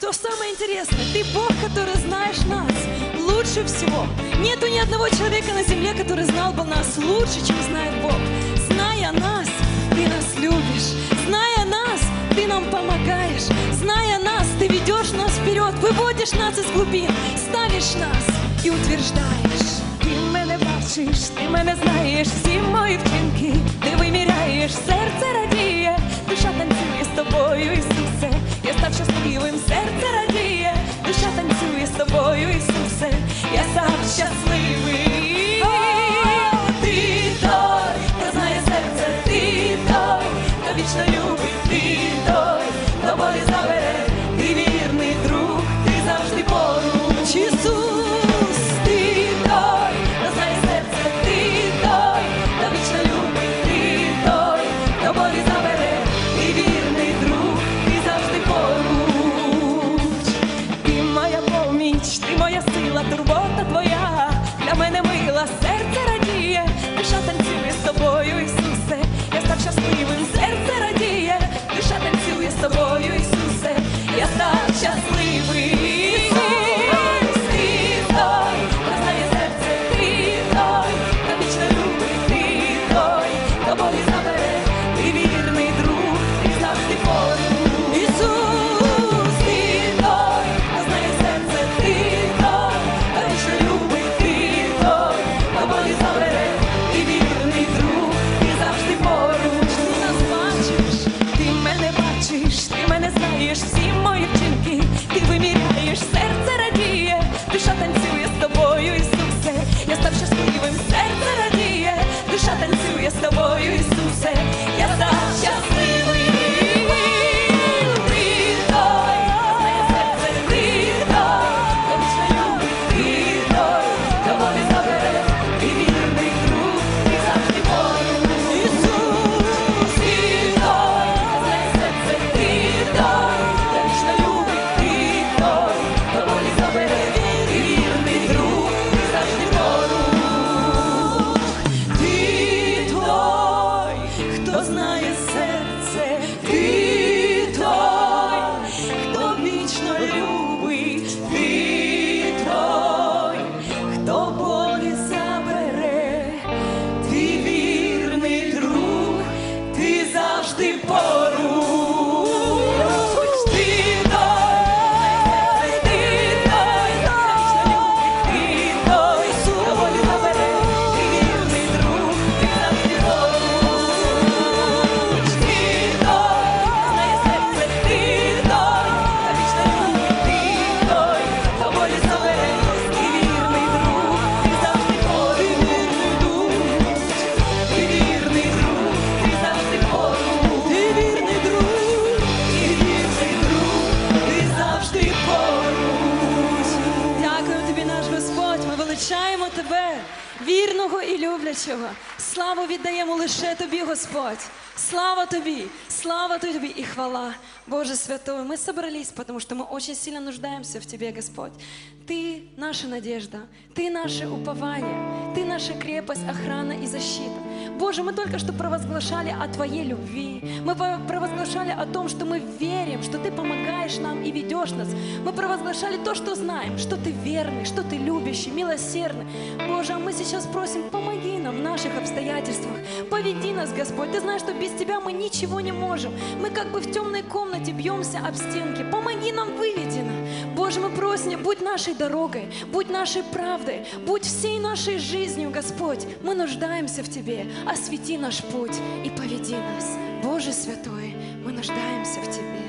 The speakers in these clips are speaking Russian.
то самое интересное, ты Бог, который знаешь нас лучше всего. Нету ни одного человека на земле, который знал бы нас лучше, чем знает Бог. Зная нас, ты нас любишь. Зная нас, ты нам помогаешь. Зная нас, ты ведешь нас вперед, выводишь нас из глубин, ставишь нас и утверждаешь. Ти мене бачиш, ти мене знаєш, всі мої вчинки, ти виміряєш, серце радіє, душа танцює з тобою, Ісусе, я став щасливим, серце радіє, moja syn. Славу віддаємо лише тобі, Господь. Слава тобі, слава тобі и хвала. Боже Святой, мы собрались, потому что мы очень сильно нуждаемся в Тебе, Господь. Ты наша надежда, Ты наше упование, Ты наша крепость, охрана и защита. Боже, мы только что провозглашали о Твоей любви. Мы провозглашали о том, что мы верим, что Ты помогаешь нам и ведешь нас. Мы провозглашали то, что знаем, что Ты верный, что Ты любящий, милосердный. Боже, а мы сейчас просим, помоги нам в наших обстоятельствах. Поведи нас, Господь. Ты знаешь, что без Тебя мы ничего не можем. Мы как бы в темной комнате бьемся об стенки. Помоги нам, выведи нас. Боже, мы просим, будь нашей дорогой, будь нашей правдой, будь всей нашей жизнью, Господь. Мы нуждаемся в Тебе. Освети наш путь и поведи нас. Боже Святой, мы нуждаемся в Тебе.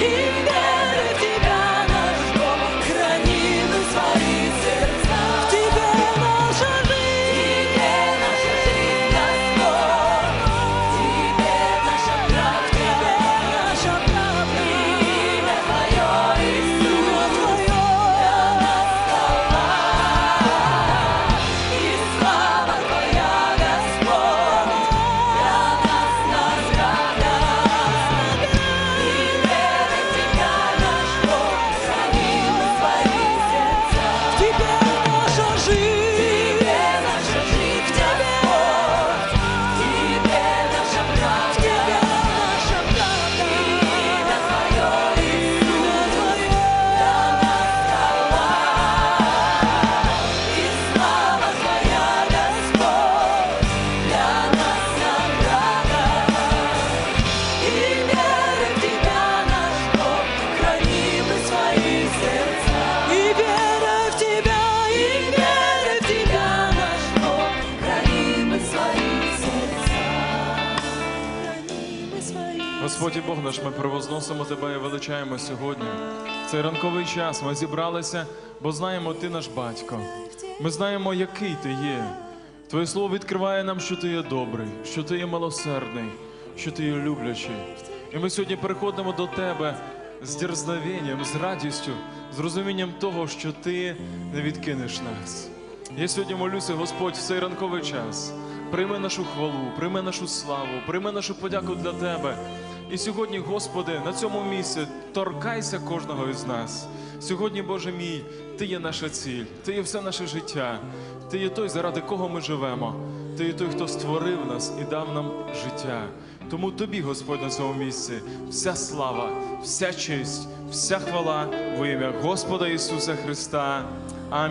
He Господь Бог наш, ми провозносимо Тебе і величаємо сьогодні. Цей ранковий час ми зібралися, бо знаємо, Ти наш батько. Ми знаємо, який ти є. Твоє слово відкриває нам, що ти є добрий, що ти є милосердний, що ти є люблячий. І ми сьогодні переходимо до тебе з дерзновенням, з радістю, з розумінням того, що ти не відкинеш нас. Я сьогодні молюся, Господь, в цей ранковий час. Прийми нашу хвалу, прийми нашу славу, прийми нашу подяку для Тебе. І сьогодні, Господи, на цьому місці торкайся кожного із нас. Сьогодні, Боже мій, Ти є наша ціль, Ти є все наше життя, Ти є той, заради кого ми живемо. Ти є той, хто створив нас і дав нам життя. Тому тобі, Господь, на цьому місці, вся слава, вся честь, вся хвала во ім'я Господа Ісуса Христа.